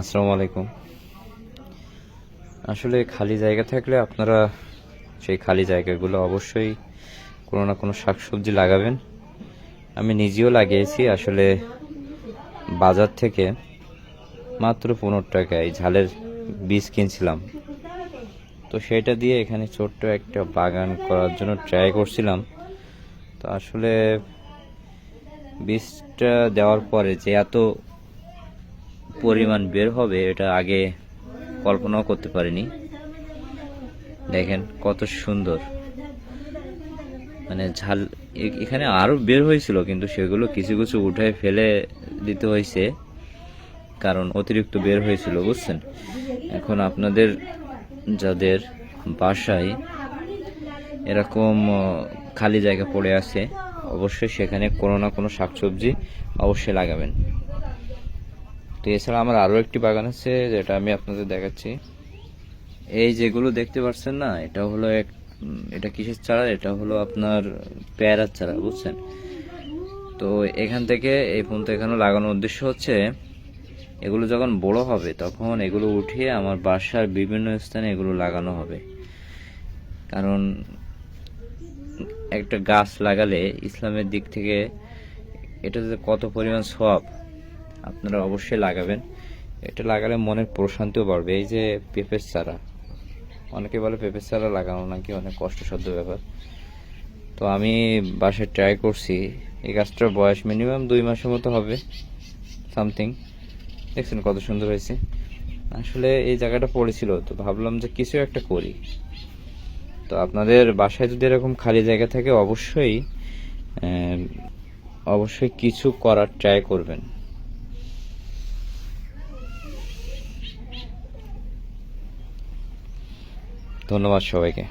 আসসালামু আলাইকুম। আসলে খালি জায়গা থাকলে আপনারা সেই খালি জায়গাগুলো অবশ্যই কোনো না কোনো শাকসবজি লাগাবেন। আমি নিজেও লাগিয়েছি, আসলে বাজার থেকে মাত্র পনেরো টাকায় ঝালের বীজ কিনছিলাম। তো সেটা দিয়ে এখানে ছোট্ট একটা বাগান করার জন্য ট্রাই করছিলাম। তো আসলে বীজটা দেওয়ার পরে যে এত পরিমাণ বের হবে, এটা আগে কল্পনাও করতে পারিনি। দেখেন কত সুন্দর। মানে ঝাল এখানে আরও বের হয়েছিল, কিন্তু সেগুলো কিছু কিছু উঠে ফেলে দিতে হয়েছে, কারণ অতিরিক্ত বের হয়েছিল, বুঝছেন? এখন আপনাদের যাদের বাসায় এরকম খালি জায়গা পড়ে আছে, অবশ্যই সেখানে কোনো না কোনো শাকসবজি অবশ্যই লাগাবেন। তো এছাড়া আমার আরও একটি বাগান আছে যেটা আমি আপনাদের দেখাচ্ছি। এই যেগুলো দেখতে পাচ্ছেন না, এটা হলো এক এটা কিসের চারা? এটা হলো আপনার পেয়ারার চারা, বুঝছেন? তো এখান থেকে এই পর্যন্ত এখানে লাগানোর উদ্দেশ্য হচ্ছে, এগুলো যখন বড় হবে তখন এগুলো উঠিয়ে আমার বাসার বিভিন্ন স্থানে এগুলো লাগানো হবে। কারণ একটা গাছ লাগালে ইসলামের দিক থেকে এটা যে কত পরিমাণ সব আপনারা অবশ্যই লাগাবেন। এটা লাগালে মনের প্রশান্তিও বাড়বে। এই যে পেঁপের চারা, অনেকে বলে পেঁপের চারা লাগানো নাকি অনেক কষ্টসাধ্য ব্যাপার। তো আমি বাসায় ট্রাই করছি। এই গাছটার বয়স মিনিমাম দুই মাসের মতো হবে সামথিং দেখছেন কত সুন্দর হয়েছে। আসলে এই জায়গাটা পড়েছিল, তো ভাবলাম যে কিছু একটা করি। তো আপনাদের বাসায় যদি এরকম খালি জায়গা থাকে, অবশ্যই অবশ্যই কিছু করার ট্রাই করবেন। ধন্যবাদ সবাইকে।